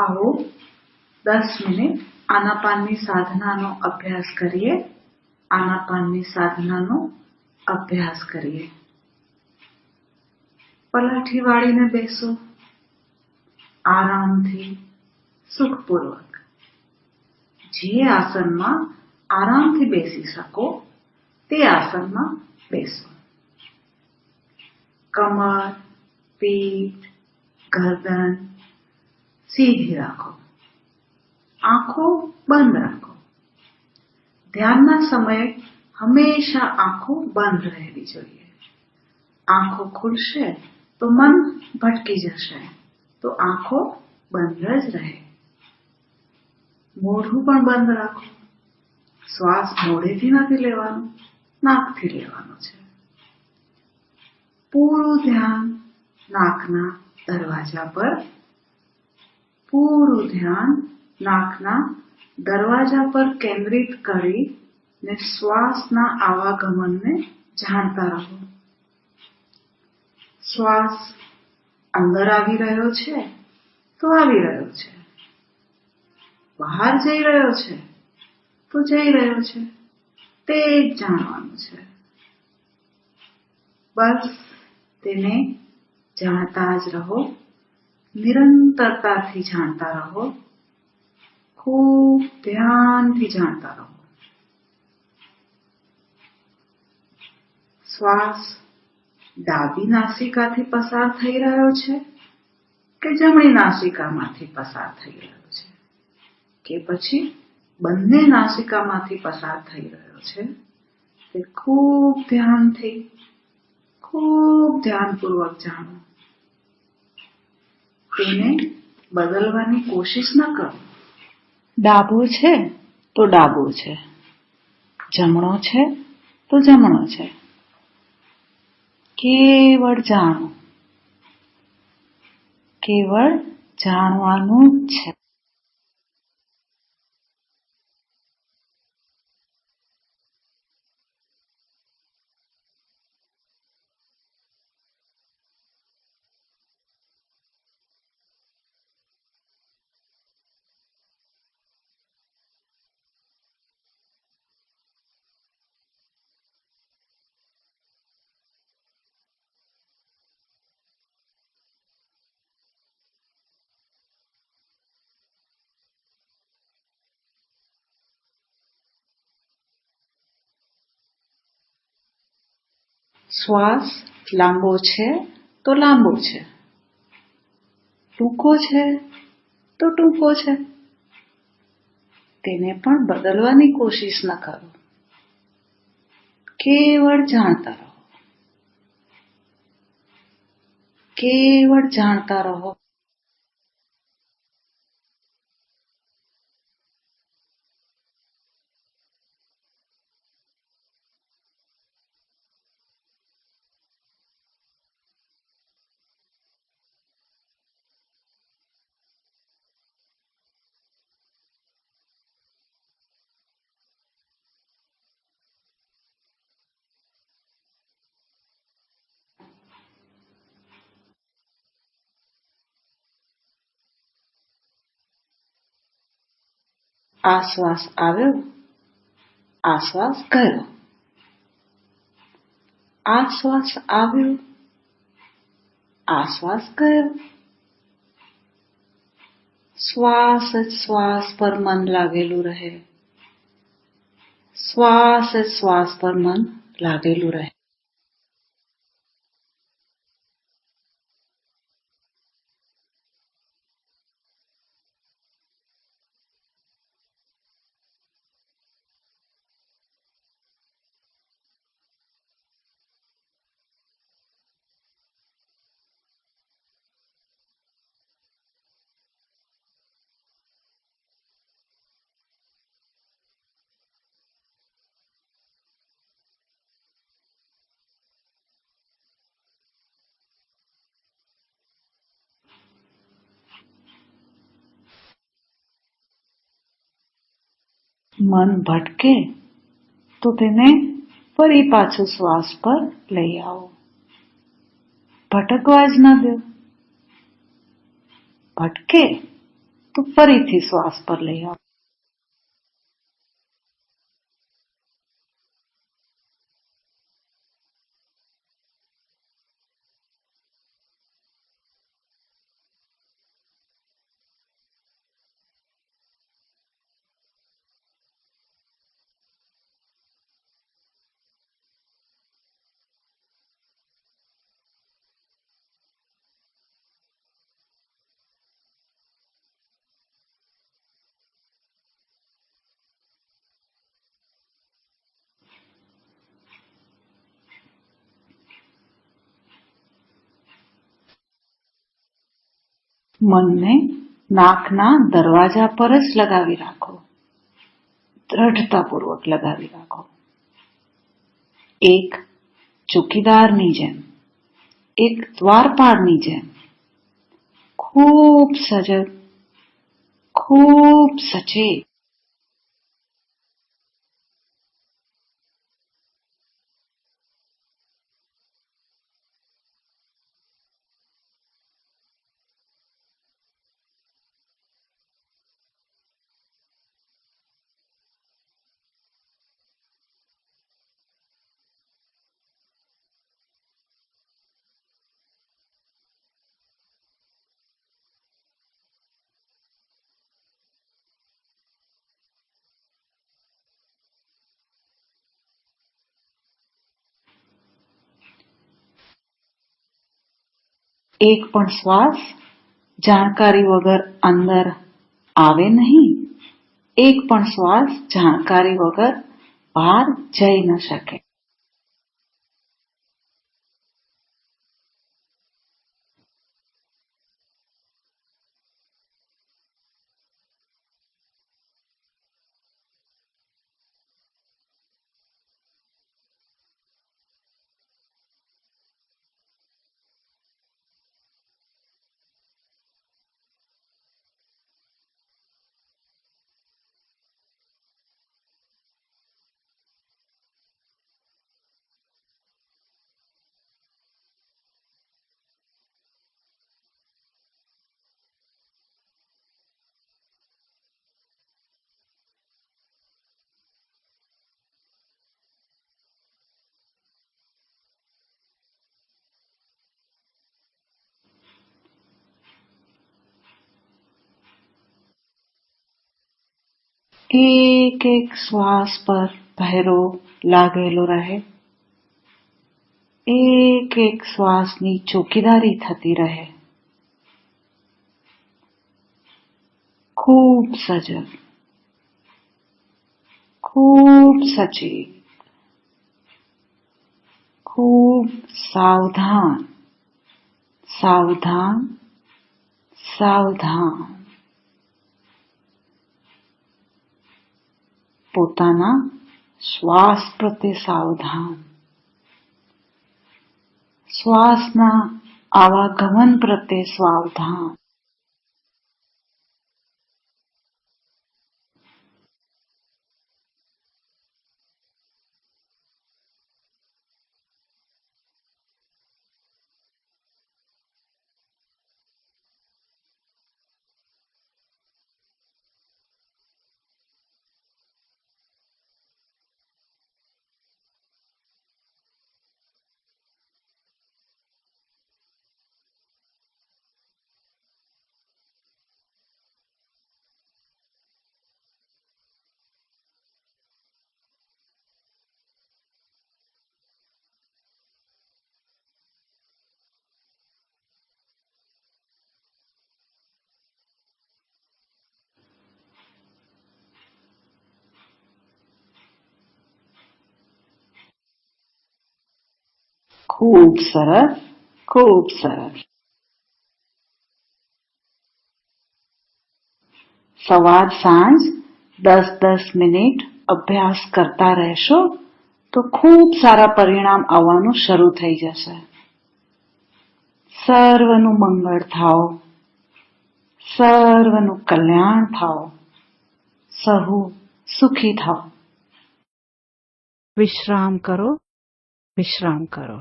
આવો દસ મિનિટ આનાપાનની સાધનાનો અભ્યાસ કરીએ આનાપાનની સાધનાનો અભ્યાસ કરીએ પલાઠી વાળીને બેસો આરામથી સુખપૂર્વક જે આસનમાં આરામથી બેસી શકો તે આસનમાં બેસો કમર પીઠ ગરદન सीधी राखो आंखों बंद राखो ध्यान ना समय हमेशा आंखों बंद रहनी चाहिए आंखों खुलशे तो मन भटकी जैसे तो आंखों बंद रज रहे मोढ़ू पर बंद राखो श्वास मोड़े थी ना थी लेवान नाक थी लेवान पूरु ध्यान नाकना दरवाजा पर પૂરું ધ્યાન નાકના દરવાજા પર કેન્દ્રિત કરી ને શ્વાસના આવાગમનને જાણતા રહો શ્વાસ અંદર આવી રહ્યો છે તો આવી રહ્યો છે બહાર જઈ રહ્યો છે તો જઈ રહ્યો છે તે જ જાણવાનું છે બસ તેને જાણતા જ રહો નિરંતરતાથી જાણતા રહો ખૂબ ધ્યાનથી જાણતા રહો શ્વાસ ડાબી નાસિકાથી પસાર થઈ રહ્યો છે કે જમણી નાસિકામાંથી પસાર થઈ રહ્યો છે કે પછી બંને નાસિકામાંથી પસાર થઈ રહ્યો છે તે ખૂબ ધ્યાનથી ખૂબ ધ્યાનપૂર્વક જાણો તેને બદલવાની કોશિશ ન કરો ડાબો છે તો ડાબો છે જમણો છે તો જમણો છે કેવળ જાણો કેવળ જાણવાનું છે શ્વાસ લાંબો છે તો લાંબો છે ટૂંકો છે તો ટૂંકો છે તેને પણ બદલવાની કોશિશ ન કરો કેવળ જાણતા રહો કેવળ જાણતા રહો आश्वास आश्वास करो आश्वास आश्वास करो श्वास श्वास पर मन लागेलू रहे श्वास श्वास पर मन लागेलू रहे मन भटके तो तेने फरी पाछ श्वास पर लई आओ भटकवा ज न भटके तो फरी थी श्वास पर लई आओ मन ने नाकना दरवाजा पर ज लगावी राखो दृढ़तापूर्वक लगावी राखो एक चौकीदार एक द्वारपाल नी खूब सजग खूब सचेत एक पण श्वास जानकारी वगर अंदर आवे नहीं एक पण श्वास जानकारी वगर बाहर जा न सके एक एक श्वास पर भैरो लागे रहे एक एक श्वास नी चौकीदारी थती रहे खूब सजग खूब सचेत खूब सावधान सावधान सावधान પોતાના શ્વાસ પ્રત્યે સાવધાન શ્વાસના આવાગમન પ્રત્યે સાવધાન ખૂબ સરસ ખૂબ સરસ સવાર સાંજ 10-10 મિનિટ અભ્યાસ કરતા રહેશો તો ખૂબ સારો પરિણામ આવવાનું શરૂ થઈ જશે સર્વનું મંગળ થાઓ સર્વનું કલ્યાણ થાઓ સહુ સુખી થાઓ বিশ্রাম કરો বিশ্রাম કરો